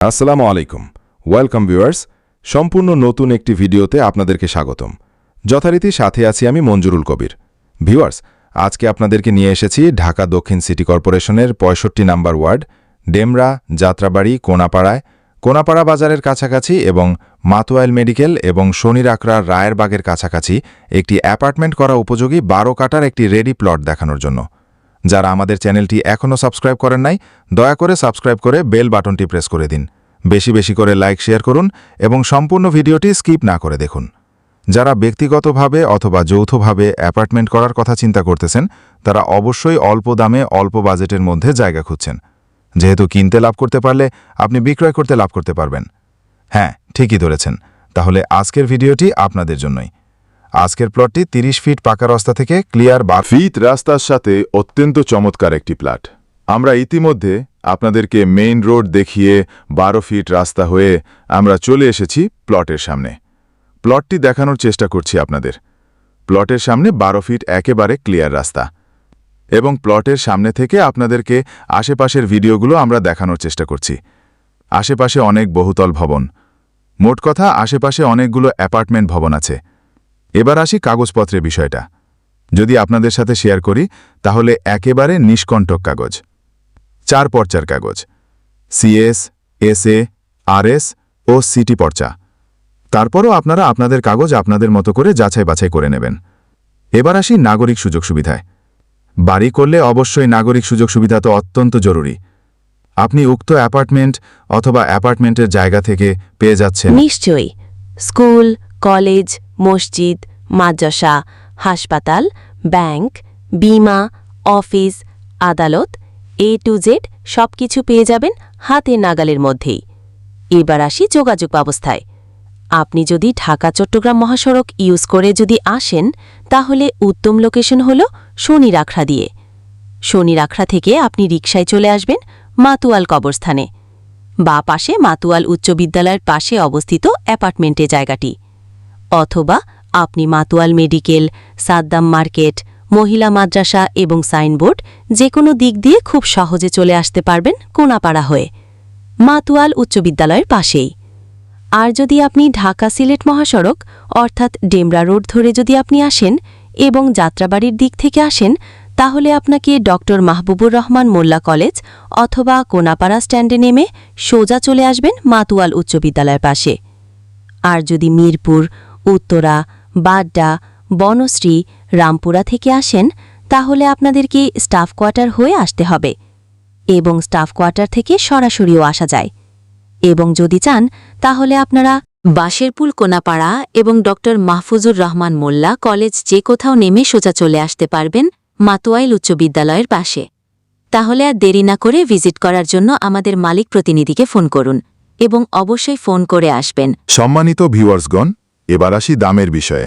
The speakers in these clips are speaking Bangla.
আসসালামু আলাইকুম। ওয়েলকাম ভিউয়ার্স সম্পূর্ণ নতুন একটি ভিডিওতে আপনাদেরকে স্বাগতম। যথারীতি সাথে আছি আমি মঞ্জুরুল কবির। ভিউয়ার্স আজকে আপনাদেরকে নিয়ে এসেছি ঢাকা দক্ষিণ সিটি কর্পোরেশনের পঁয়ষট্টি নাম্বার ওয়ার্ড, ডেমরা, যাত্রাবাড়ি, কোনাপাড়ায়, কোনাপাড়া বাজারের কাছাকাছি এবং মাতুয়াইল মেডিকেল এবং শনির আকড়ার রায়েরবাগের কাছাকাছি একটি অ্যাপার্টমেন্ট করা উপযোগী বারো কাটার একটি রেডি প্লট দেখানোর জন্য। যারা আমাদের চ্যানেলটি এখনও সাবস্ক্রাইব করেন নাই, দয়া করে সাবস্ক্রাইব করে বেল বাটনটি প্রেস করে দিন। বেশি বেশি করে লাইক, শেয়ার করুন এবং সম্পূর্ণ ভিডিওটি স্কিপ না করে দেখুন। যারা ব্যক্তিগতভাবে অথবা যৌথভাবে অ্যাপার্টমেন্ট করার কথা চিন্তা করতেছেন, তারা অবশ্যই অল্প দামে অল্প বাজেটের মধ্যে জায়গা খুঁজছেন। যেহেতু কিনতে লাভ করতে পারলে আপনি বিক্রয় করতে লাভ করতে পারবেন। হ্যাঁ ঠিকই ধরেছেন। তাহলে আজকের ভিডিওটি আপনাদের জন্যই। আজকের প্লটটি 30 ফিট পাকা রাস্তা থেকে ক্লিয়ার বা ফিট রাস্তার সাথে অত্যন্ত চমৎকার একটি প্লাট। আমরা ইতিমধ্যে আপনাদেরকে মেইন রোড দেখিয়ে বারো ফিট রাস্তা হয়ে আমরা চলে এসেছি প্লটের সামনে। প্লটটি দেখানোর চেষ্টা করছি আপনাদের। প্লটের সামনে বারো ফিট একেবারে ক্লিয়ার রাস্তা। এবং প্লটের সামনে থেকে আপনাদেরকে আশেপাশের ভিডিওগুলো আমরা দেখানোর চেষ্টা করছি। আশেপাশে অনেক বহুতল ভবন। মোট কথা, আশেপাশে অনেকগুলো অ্যাপার্টমেন্ট ভবন আছে। এবার আসি কাগজপত্রের বিষয়টা। যদি আপনাদের সাথে শেয়ার করি, তাহলে একেবারে নিষ্কণ্টক কাগজ। চার পর্চার কাগজ। সিএস, এসএ, আরএস ও সিটি পর্চা। তারপরও আপনারা আপনাদের কাগজ আপনাদের মতো করে যাচাই বাছাই করে নেবেন। এবার আসি নাগরিক সুযোগ সুবিধায়। বাড়ি করলে অবশ্যই নাগরিক সুযোগ সুবিধা তো অত্যন্ত জরুরি। আপনি উক্ত অ্যাপার্টমেন্ট অথবা অ্যাপার্টমেন্টের জায়গা থেকে পেয়ে যাচ্ছেন। নিশ্চয়ই। স্কুল, কলেজ মসজিদ, মাদ্রাসা, হাসপাতাল, ব্যাংক, বিমা, অফিস, আদালত এ টু জেড সব কিছু পেয়ে যাবেন হাতে নাগালের মধ্যেই। এবার আসি যোগাযোগ ব্যবস্থায়। আপনি যদি ঢাকা, চট্টগ্রাম মহাসড়ক ইউজ করে যদি আসেন, তাহলে উত্তম লোকেশন হল শনির আখড়া দিয়ে। শনির আখড়া থেকে আপনি রিকশায় চলে আসবেন মাতুয়াল কবরস্থানে। বা পাশে মাতুয়াল উচ্চ বিদ্যালয়ের পাশে অবস্থিত অ্যাপার্টমেন্টে জায়গাটি। অথবা আপনি মাতুয়াল মেডিকেল, সাদ্দাম মার্কেট, মহিলা মাদ্রাসা এবং সাইনবোর্ড যে কোনো দিক দিয়ে খুব সহজে চলে আসতে পারবেন কোনাপাড়া হয়ে। মাতুয়াল উচ্চ বিদ্যালয়ের পাশেই। আর যদি আপনি ঢাকা সিলেট মহাসড়ক, অর্থাৎ ডেমরা রোড ধরে যদি আপনি আসেন এবং যাত্রাবাড়ির দিক থেকে আসেন, তাহলে আপনাকে ডক্টর মাহবুবুর রহমান মোল্লা কলেজ অথবা কোনাপাড়া স্ট্যান্ডে নেমে সোজা চলে আসবেন মাতুয়াল উচ্চ বিদ্যালয়ের পাশে। আর যদি মিরপুর উত্তরা, বাড্ডা, বনশ্রী, রামপুরা থেকে আসেন, তাহলে আপনাদেরকে স্টাফ কোয়ার্টার হয়ে আসতে হবে? এবং স্টাফ কোয়ার্টার থেকে সরাসরিও আসা যায়। এবং যদি চান, তাহলে আপনারা বাঁশেরপুল কোনাপাড়া এবং ড মাহফুজুর রহমান মোল্লা কলেজ যে কোথাও নেমে সোজা চলে আসতে পারবেন মাতোয়াইল উচ্চ বিদ্যালয়ের পাশে। তাহলে আর দেরি না করে ভিজিট করার জন্য আমাদের মালিক প্রতিনিধিকে ফোন করুন এবং অবশ্যই ফোন করে আসবেন। সম্মানিত ভিউয়ার্সগণ এবার আসি দামের বিষয়ে।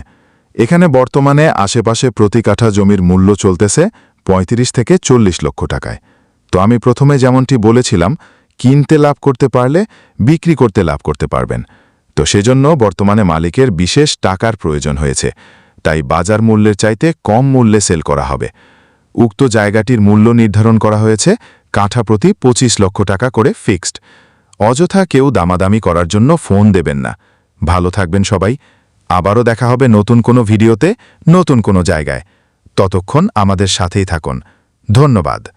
এখানে বর্তমানে আশেপাশে প্রতি কাঠা জমির মূল্য চলতেছে ৩৫ থেকে চল্লিশ লক্ষ টাকায়। তো আমি প্রথমে যেমনটি বলেছিলাম, কিনতে লাভ করতে পারলে বিক্রি করতে লাভ করতে পারবেন। তো সেজন্য বর্তমানে মালিকের বিশেষ টাকার প্রয়োজন হয়েছে। তাই বাজার মূল্যের চাইতে কম মূল্যে সেল করা হবে। উক্ত জায়গাটির মূল্য নির্ধারণ করা হয়েছে কাঠা প্রতি ২৫ লক্ষ টাকা করে ফিক্সড। অযথা কেউ দামাদামি করার জন্য ফোন দেবেন না। ভালো থাকবেন সবাই। আবারও দেখা হবে নতুন কোনো ভিডিওতে, নতুন কোনো জায়গায়। ততক্ষণ আমাদের সাথেই থাকুন। ধন্যবাদ।